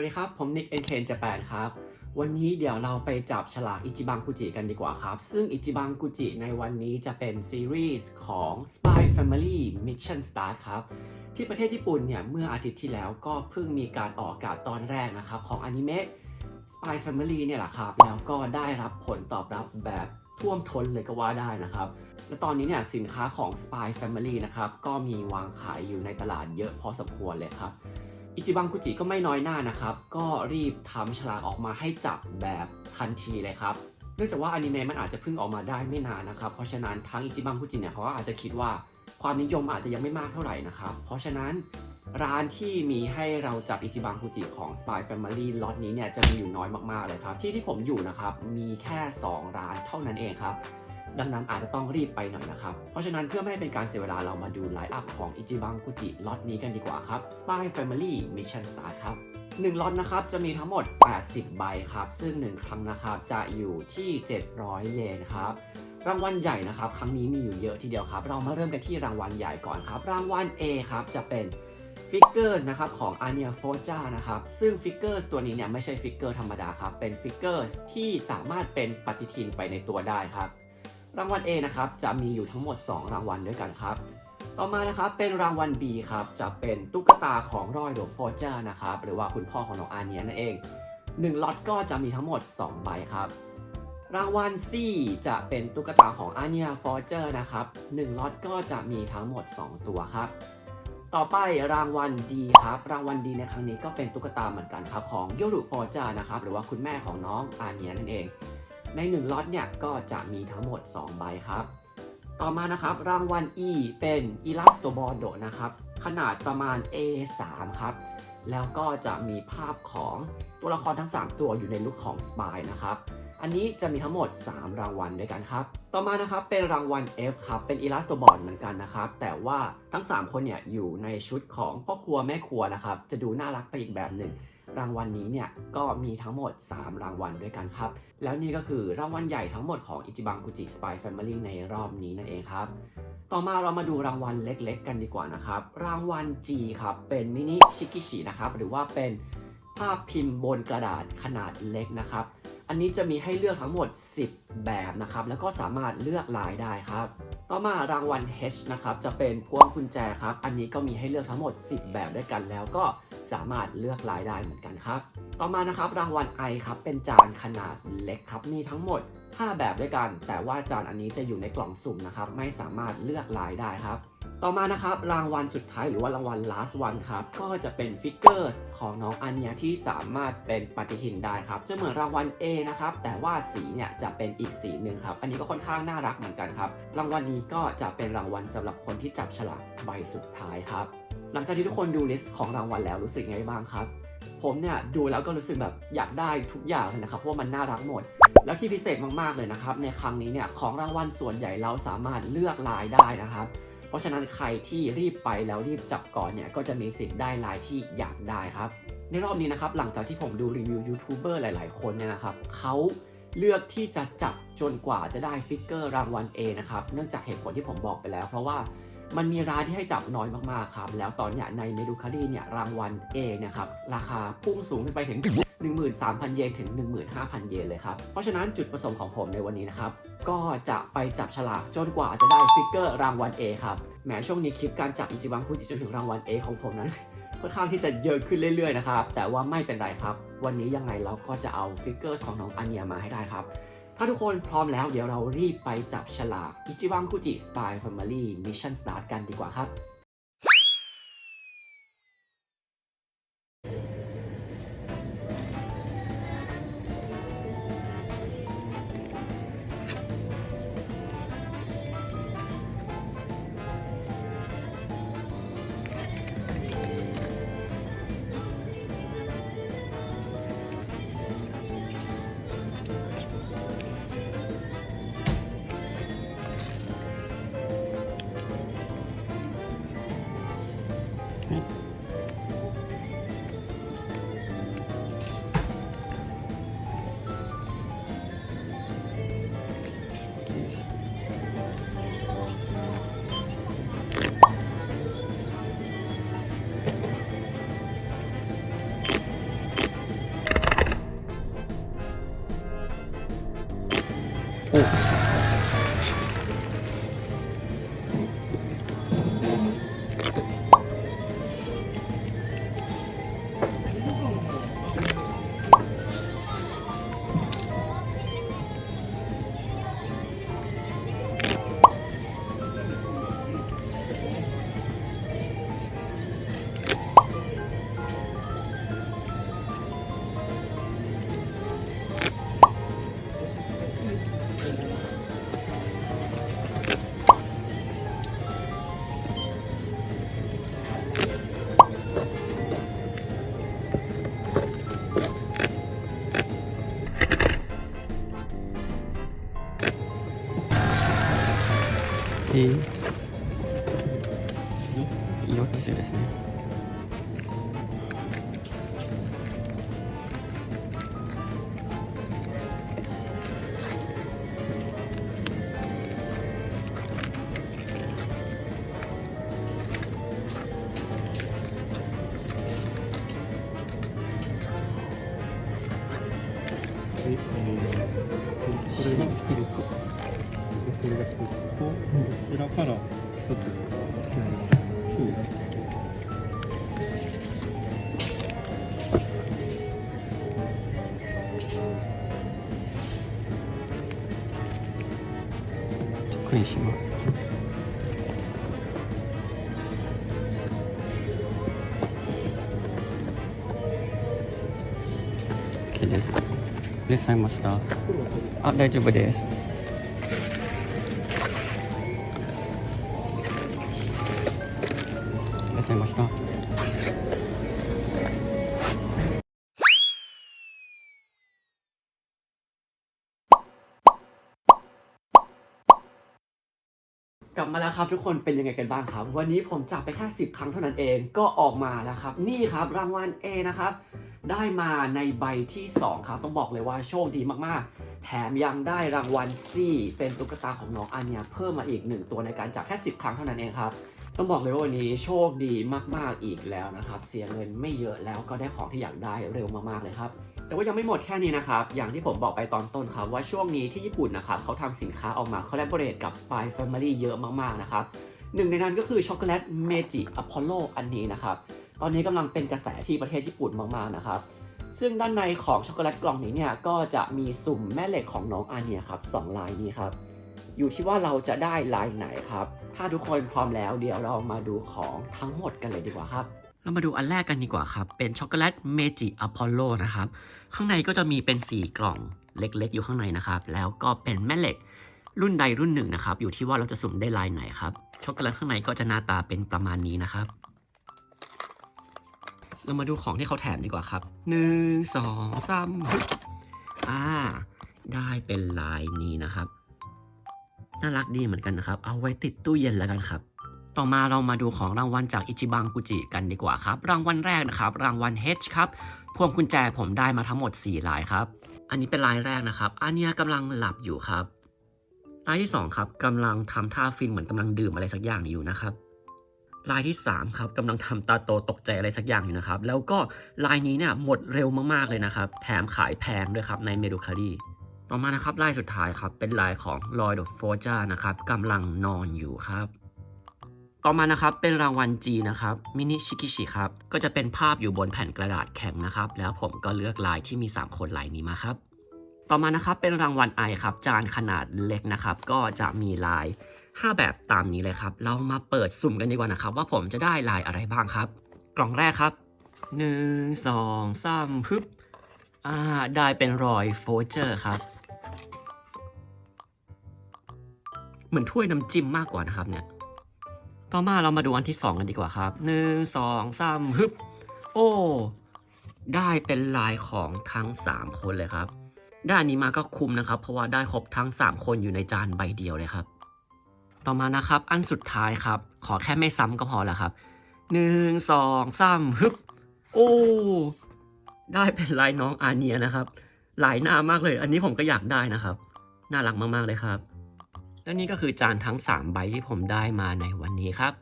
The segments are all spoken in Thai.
วัสดีครับ ผมนิกเอ็นเคนจแปนครับ วันนี้เดี๋ยวเราไปจับฉลากอิจิบังกุจิกันดีกว่าครับ ซึ่งอิจิบังกุจิในวันนี้จะเป็นซีรีส์ของ Spy Family Mission Start ครับ ที่ประเทศญี่ปุ่นเนี่ย เมื่ออาทิตย์ที่แล้วก็เพิ่งมีการออกอากาศตอนแรกนะครับ ของอนิเมะ Spy Family เนี่ยแหละครับ แล้วก็ได้รับผลตอบรับแบบท่วมท้นเลยก็ว่าได้นะครับ และตอนนี้เนี่ยสินค้าของ Spy Family นะครับก็มีวางขายอยู่ในตลาดเยอะพอสมควรเลยครับ อิจิบังกุจิก็ไม่น้อยหน้านะครับ ก็รีบทำฉลากออกมาให้จับแบบทันทีเลยครับ เนื่องจากว่าอนิเมะมันอาจจะเพิ่งออกมาได้ไม่นานนะครับ เพราะฉะนั้นทางอิจิบังกุจิเนี่ยเขาก็อาจจะคิดว่าความนิยมอาจจะยังไม่มากเท่าไหร่นะครับ เพราะฉะนั้นร้านที่มีให้เราจับอิจิบังกุจิของ Spy Family ล็อตนี้เนี่ยจะมีอยู่น้อยมากๆเลยครับ ที่ที่ผมอยู่นะครับ มีแค่ 2 ร้านเท่านั้นเองครับ ดังนั้นอาจจะต้องรีบไปหน่อยนะครับ เพราะฉะนั้นเพื่อไม่ให้เป็นการเสียเวลาเรามาดูไลน์อัพของอิจิบังกุจิล็อตนี้กันดีกว่าครับ Spy Family Mission Start ครับ1ล็อตนะครับจะมีทั้งหมด 80 ใบครับ ซึ่ง 1 ครั้งนะครับจะอยู่ที่ 700 เยนครับรางวัลใหญ่นะครับครั้งนี้มีอยู่เยอะทีเดียวครับ เรามาเริ่มกันที่รางวัลใหญ่ก่อนครับ รางวัล A ครับจะเป็นฟิกเกอร์นะครับของ a n i a f o j a นะครับซึ่งฟิกเกอร์ตัวนี้เนี่ยไม่ใช่ฟิกเกอร์ธรรมดาครับ เป็นฟิกเกอร์ที่สามารถเป็นปฏิทินไปในตัวได้ครับ รางวัล A นะครับจะมีอยู่ทั้งหมด 2 รางวัลด้วยกันครับ ต่อมานะครับเป็นรางวัล B ครับจะเป็นตุ๊กตาของรอยโดโฟเจอร์นะครับหรือว่าคุณพ่อของน้องอาเนียนั่นเอง1ล็อตก็จะมีทั้งหมด 2 ใบครับรางวัล C จะเป็นตุ๊กตาของอาเนียฟอเจอร์นะครับ1ล็อตก็จะมีทั้งหมด 2 ตัวครับ ต่อไปรางวัล D ครับ รางวัล D ในครั้งนี้ก็เป็นตุ๊กตาเหมือนกันครับของโยรุฟอเจอร์นะครับหรือว่าคุณแม่ของน้องอาเนียนั่นเอง ใน1ล็อตเนี่ยก็จะมีทั้งหมด 2 ใบครับ ต่อมานะครับรางวัล E เป็น e l a s t o b o r d o นะครับ ขนาดประมาณ A3 ครับ แล้วก็จะมีภาพของตัวละครทั้ง 3 ตัวอยู่ในลุคของ Spy นะครับอันนี้จะมีทั้งหมด 3 รางวัลด้วยกันครับ ต่อมานะครับเป็นรางวัล F ครับเป็น e l a s t o b o r d เหมือนกันนะครับ แต่ว่าทั้ง 3 คนเนี่ยอยู่ในชุดของพ่อครัวแม่ครัวนะครับ จะดูน่ารักไปอีกแบบหนึ่ง รางวัลนี้เนี่ยก็มีทั้งหมด 3 รางวัลด้วยกันครับ แล้วนี่ก็คือรางวัลใหญ่ทั้งหมดของอิจิบังกุจิสปายแฟมิลี่ในรอบนี้นั่นเองครับ ต่อมาเรามาดูรางวัลเล็กๆ กันดีกว่านะครับ รางวัล G ครับ เป็นมินิชิกิชินะครับหรือว่าเป็นภาพพิมพ์บนกระดาษขนาดเล็กนะครับ อันนี้จะมีให้เลือกทั้งหมด 10 แบบนะครับ แล้วก็สามารถเลือกลายได้ครับ ต่อมารางวัล H นะครับ จะเป็นพวงกุญแจครับ อันนี้ก็มีให้เลือกทั้งหมด 10 แบบด้วยกันแล้วก็ สามารถเลือกลายได้เหมือนกันครับ ต่อมานะครับรางวัล I ครับเป็นจานขนาดเล็กครับมีทั้งหมด 5 แบบด้วยกัน แต่ว่าจานอันนี้จะอยู่ในกล่องสุ่มนะครับไม่สามารถเลือกลายได้ครับต่อมานะครับรางวัลสุดท้ายหรือว่ารางวัล last one ครับก็จะเป็นฟิกเกอร์ของน้องอัญญาที่สามารถเป็นปฏิทินได้ครับจะเหมือนรางวัล A นะครับแต่ว่าสีเนี่ยจะเป็นอีกสีหนึ่งครับอันนี้ก็ค่อนข้างน่ารักเหมือนกันครับรางวัลนี้ก็จะเป็นรางวัลสำหรับคนที่จับฉลากใบสุดท้ายครับ หลังจากที่ทุกคนดูลิสต์ของรางวัลแล้วรู้สึกไงบ้างครับ ผมเนี่ยดูแล้วก็รู้สึกแบบอยากได้ทุกอย่างเลยนะครับเพราะว่ามันน่ารักหมด แล้วที่พิเศษมากๆเลยนะครับ ในครั้งนี้เนี่ยของรางวัลส่วนใหญ่เราสามารถเลือกลายได้นะครับ เพราะฉะนั้นใครที่รีบไปแล้วรีบจับก่อนเนี่ยก็จะมีสิทธิ์ได้ลายที่อยากได้ครับ ในรอบนี้นะครับหลังจากที่ผมดูรีวิวยูทูบเบอร์หลาย ๆ คนเนี่ยนะครับเขาเลือกที่จะจับจนกว่าจะได้ฟิกเกอร์รางวัล A นะครับ เนื่องจากเหตุผลที่ผมบอกไปแล้ว เพราะว่า มันมีร้านที่ให้จับน้อยมากๆครับ แล้วตอนเนี้ยในเมดูคารีเนี่ยรางวัล A เนี่ยครับราคาพุ่งสูงขึ้นไปถึง 13,000 เยนถึง 15,000 เยนเลยครับ เพราะฉะนั้นจุดประสงค์ของผมในวันนี้นะครับ ก็จะไปจับฉลากจนกว่าจะได้ฟิกเกอร์รางวัล A ครับแหมช่วงนี้คลิปการจับอิจิบังคุจิจนถึงรางวัล A ของผมนั้นค่อนข้างที่จะเยอะขึ้นเรื่อยๆนะครับ แต่ว่าไม่เป็นไรครับ วันนี้ยังไงเราก็จะเอาฟิกเกอร์ของน้องอันเนียมาให้ได้ครับ ถ้าทุกคนพร้อมแล้วเดี๋ยวเรารีบไปจับฉลากอิจิบังคุจิสปายแฟมิลี่มิชชั่นสตาร์ทกันดีกว่าครับ っくりしますです。でさいました。あ、大丈夫です。 กลับมาแล้วครับทุกคนเป็นยังไงกันบ้างครับ วันนี้ผมจับไปแค่10 ครั้งเท่านั้นเองก็ออกมาแล้วครับ นี่ครับรางวัล A นะครับ ได้มาในใบที่ 2 ครับ ต้องบอกเลยว่าโชคดีมากๆ แถมยังได้รางวัล C เป็นตุ๊กตาของน้องอันเนียเพิ่มมาอีก 1 ตัวในการจับแค่ 10 ครั้งเท่านั้นเองครับ ต้องบอกเลยว่าวันนี้โชคดีมากๆอีกแล้วนะครับ เสียเงินไม่เยอะแล้วก็ได้ของที่อยากได้เร็วมากๆเลยครับ แต่ว่ายังไม่หมดแค่นี้นะครับ อย่างที่ผมบอกไปตอนต้นครับ ว่าช่วงนี้ที่ญี่ปุ่นนะครับเขาทำสินค้าออกมาคอลแลบอร์เรทกับ Spy Family เยอะมากๆนะครับหนึ่งในนั้นก็คือช็อกโกแลตเมจิอพอลโลอันนี้นะครับ ตอนนี้กำลังเป็นกระแสที่ประเทศญี่ปุ่นมากๆนะครับ ซึ่งด้านในของช็อกโกแลตกล่องนี้เนี่ยก็จะมีสุ่มแม่เหล็กของน้องอาเนียครับสองลายนี้ครับ อยู่ที่ว่าเราจะได้ลายไหนครับ ถ้าทุกคนพร้อมแล้วเดี๋ยวเรามาดูของทั้งหมดกันเลยดีกว่าครับ เรามาดูอันแรกกันดีกว่าครับ เป็นช็อกโกแลตเมจิอพอลโลนะครับ ข้างในก็จะมีเป็น 4 กล่องเล็กๆ อยู่ข้างในนะครับ แล้วก็เป็นแม่เหล็กรุ่นใดรุ่นหนึ่งนะครับ อยู่ที่ว่าเราจะสุ่มได้ลายไหนครับ ช็อกโกแลตข้างในก็จะหน้าตาเป็นประมาณนี้นะครับ เรามาดูของที่เขาแถมดีกว่าครับหนึ่งสองสามอ่า ได้เป็นลายนี้นะครับ น่ารักดีเหมือนกันนะครับ เอาไว้ติดตู้เย็นแล้วกันครับ ต่อมาเรามาดูของรางวัลจากอิจิบังกุจิกันดีกว่าครับ รางวัลแรกนะครับ รางวัล H ครับพวงกุญแจผมได้มาทั้งหมด 4 ลายครับ อันนี้เป็นลายแรกนะครับอันเนี้ยกำลังหลับอยู่ครับลายที่ 2 ครับกำลังทำท่าฟินเหมือนกำลังดื่มอะไรสักอย่างอยู่นะครับ ลายที่ 3 ครับกำลังทำตาโตตกใจอะไรสักอย่างอยู่นะครับ แล้วก็ลายนี้เนี่ยหมดเร็วมากๆเลยนะครับ แถมขายแพงด้วยครับในเมดูคารีต่อมานะครับลายสุดท้ายครับเป็นลายของ Lloyd of Forja นะครับกำลังนอนอยู่ครับ ต่อมานะครับเป็นรางวัล G นะครับมินิชิกิชิครับก็จะเป็นภาพอยู่บนแผ่นกระดาษแข็งนะครับแล้วผมก็เลือกลายที่มี 3 คนลายนี้มาครับต่อมานะครับเป็นรางวัล I ครับจานขนาดเล็กนะครับก็จะมีลาย 5 แบบตามนี้เลยครับ เรามาเปิดสุ่มกันดีกว่านะครับ ว่าผมจะได้ลายอะไรบ้างครับ กล่องแรกครับ 1 2 3พึบอ่าได้เป็นรอยโฟเจอร์ครับเหมือนถ้วยน้ำจิ้มมากกว่านะครับเนี่ย ต่อมาเรามาดูอันที่ 2 กันดีกว่าครับหนึ่งสองสามฮึบ โอ้ ได้เป็นลายของทั้ง 3 คนเลยครับด้านนี้มาก็คุ้มนะครับ เพราะว่าได้ครบทั้ง 3 คนอยู่ในจานใบเดียวเลยครับ ต่อมานะครับอันสุดท้ายครับ ขอแค่ไม่ซ้ำก็พอแล้วครับหนึ่งสองสามฮึบ โอ้ ได้เป็นลายน้องอาเนียนะครับ หลายหน้ามากเลย อันนี้ผมก็อยากได้นะครับ น่ารักมากๆเลยครับ และนี่ก็คือจานทั้ง 3 ใบที่ผมได้มาในวันนี้ครับ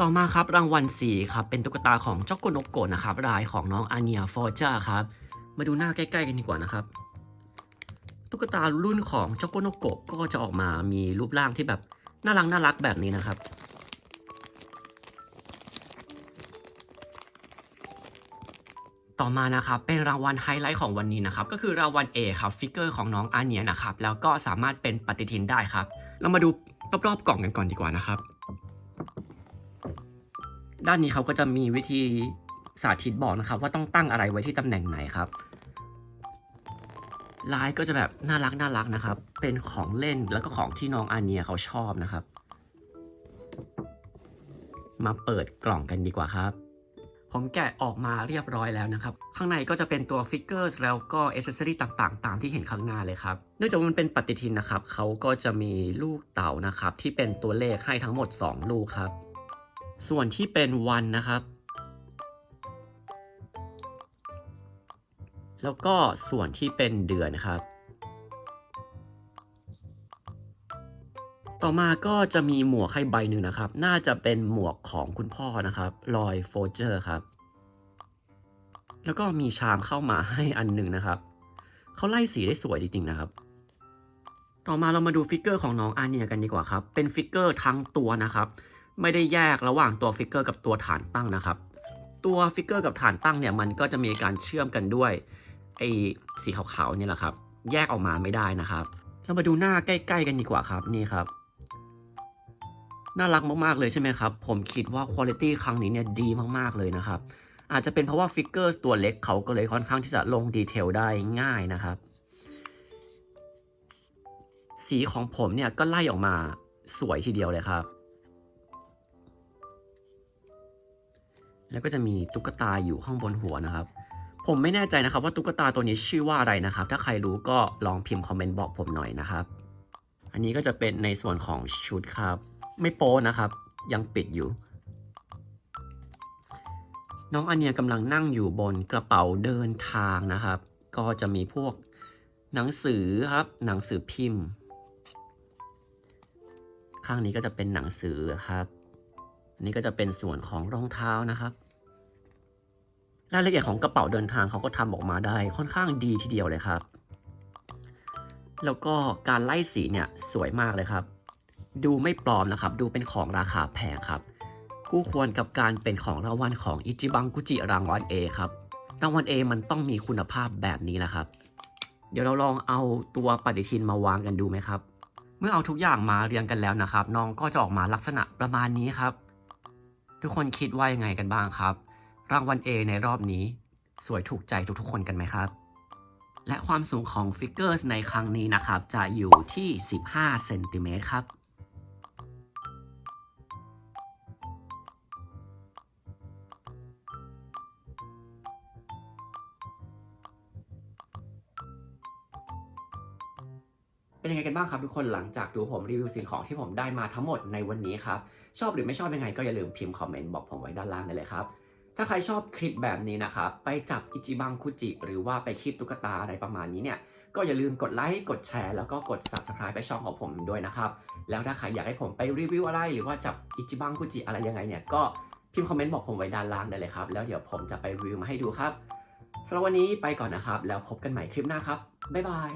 ต่อมาครับรางวัล4ครับเป็นตุ๊กตาของจ็อกโกโนโกะนะครับลายของน้องอาเนียฟอร์จาครับ มาดูหน้าใกล้ๆกันดีกว่านะครับ ตุ๊กตารุ่นของจ็อกโกโนโกะก็จะออกมามีรูปร่างที่แบบน่ารักน่ารักแบบนี้นะครับ ต่อมานะครับเป็นรางวัลไฮไลท์ของวันนี้นะครับก็คือรางวัล A ครับฟิกเกอร์ของน้องอาเนียนะครับแล้วก็สามารถเป็นปฏิทินได้ครับ เรามาดูรอบๆกล่องกันก่อนดีกว่านะครับ ด้านนี้เขาก็จะมีวิธีสาธิตบอกนะครับ ว่าต้องตั้งอะไรไว้ที่ตำแหน่งไหนครับลายก็จะแบบน่ารักน่ารักนะครับ เป็นของเล่นแล้วก็ของที่น้องอาเนียเขาชอบนะครับ มาเปิดกล่องกันดีกว่าครับ ผมแกะออกมาเรียบร้อยแล้วนะครับ ข้างในก็จะเป็นตัวฟิกเกอร์แล้วก็เอเซอรี่ต่างๆ ตามที่เห็นข้างหน้าเลยครับ เนื่องจากว่ามันเป็นปฏิทินนะครับ เขาก็จะมีลูกเต่านะครับ ที่เป็นตัวเลขให้ทั้งหมด 2 ลูกครับ ส่วนที่เป็นวันนะครับ แล้วก็ส่วนที่เป็นเดือนครับ ต่อมาก็จะมีหมวกให้ใบหนึ่งนะครับ น่าจะเป็นหมวกของคุณพ่อนะครับลอยโฟเจอร์ครับ แล้วก็มีชามเข้ามาให้อันหนึ่งนะครับ เขาไล่สีได้สวยจริงๆนะครับ ต่อมาเรามาดูฟิกเกอร์ของน้องอาเนียกันดีกว่าครับ เป็นฟิกเกอร์ทั้งตัวนะครับ ไม่ได้แยกระหว่างตัวฟิกเกอร์กับตัวฐานตั้งนะครับ ตัวฟิกเกอร์กับฐานตั้งเนี่ยมันก็จะมีการเชื่อมกันด้วยไอ้สีขาวๆเนี่ยแหละครับ แยกออกมาไม่ได้นะครับ เรามาดูหน้าใกล้ ๆ กันดีกว่าครับนี่ครับ น่ารักมากๆเลยใช่ไหมครับ ผมคิดว่าคุณภาพครั้งนี้เนี่ยดีมากๆเลยนะครับ อาจจะเป็นเพราะว่าฟิกเกอร์ตัวเล็กเขาก็เลยค่อนข้างที่จะลงดีเทลได้ง่ายนะครับ สีของผมเนี่ยก็ไล่ออกมาสวยทีเดียวเลยครับ แล้วก็จะมีตุ๊กตาอยู่ข้างบนหัวนะครับ ผมไม่แน่ใจนะครับว่าตุ๊กตาตัวนี้ชื่อว่าอะไรนะครับ ถ้าใครรู้ก็ลองพิมพ์คอมเมนต์บอกผมหน่อยนะครับ อันนี้ก็จะเป็นในส่วนของชุดครับ ไม่โป้นะครับ ยังปิดอยู่ น้องอันเนียกำลังนั่งอยู่บนกระเป๋าเดินทางนะครับ ก็จะมีพวกหนังสือครับ หนังสือพิมพ์ ข้างนี้ก็จะเป็นหนังสือครับ อันนี้ก็จะเป็นส่วนของรองเท้านะครับรายละเอียดของกระเป๋าเดินทางเขาก็ทำออกมาได้ค่อนข้างดีทีเดียวเลยครับ แล้วก็การไล่สีเนี่ยสวยมากเลยครับ ดูไม่ปลอมนะครับ ดูเป็นของราคาแพงครับ คู่ควรกับการเป็นของรางวัลของอิจิบังกุจิรางวัล A ครับรางวัล A มันต้องมีคุณภาพแบบนี้แหละครับ เดี๋ยวเราลองเอาตัวปฏิทินมาวางกันดูไหมครับ เมื่อเอาทุกอย่างมาเรียงกันแล้วนะครับ น้องก็จะออกมาลักษณะประมาณนี้ครับ ทุกคนคิดว่ายังไงกันบ้างครับ รางวัล A ในรอบนี้ สวยถูกใจทุกๆคนกันไหมครับและความสูงของฟิกเกอร์ในครั้งนี้นะครับ จะอยู่ที่ 15 เซนติเมตรครับ เป็นยังไงกันบ้างครับทุกคนหลังจากดูผมรีวิวสิ่งของที่ผมได้มาทั้งหมดในวันนี้ครับ ชอบหรือไม่ชอบยังไงก็อย่าลืมพิมพ์คอมเมนต์บอกผมไว้ด้านล่างได้เลยครับ ถ้าใครชอบคลิปแบบนี้นะครับไปจับอิจิบังคุจิ หรือว่าไปคลิปตุ๊กตาอะไรประมาณนี้เนี่ยก็อย่าลืมกดไลค์กดแชร์แล้วก็กด subscribe ไปช่องของผมด้วยนะครับแล้วถ้าใครอยากให้ผมไปรีวิวอะไร หรือว่าจับอิจิบังคุจิอะไรยังไงเนี่ยก็พิมพ์คอมเมนต์บอกผมไว้ด้านล่างได้เลยครับแล้วเดี๋ยวผมจะไปรีวิวมาให้ดูครับสำหรับวันนี้ไปก่อนนะครับ แล้วพบกันใหม่คลิปหน้าครับบ๊ายบาย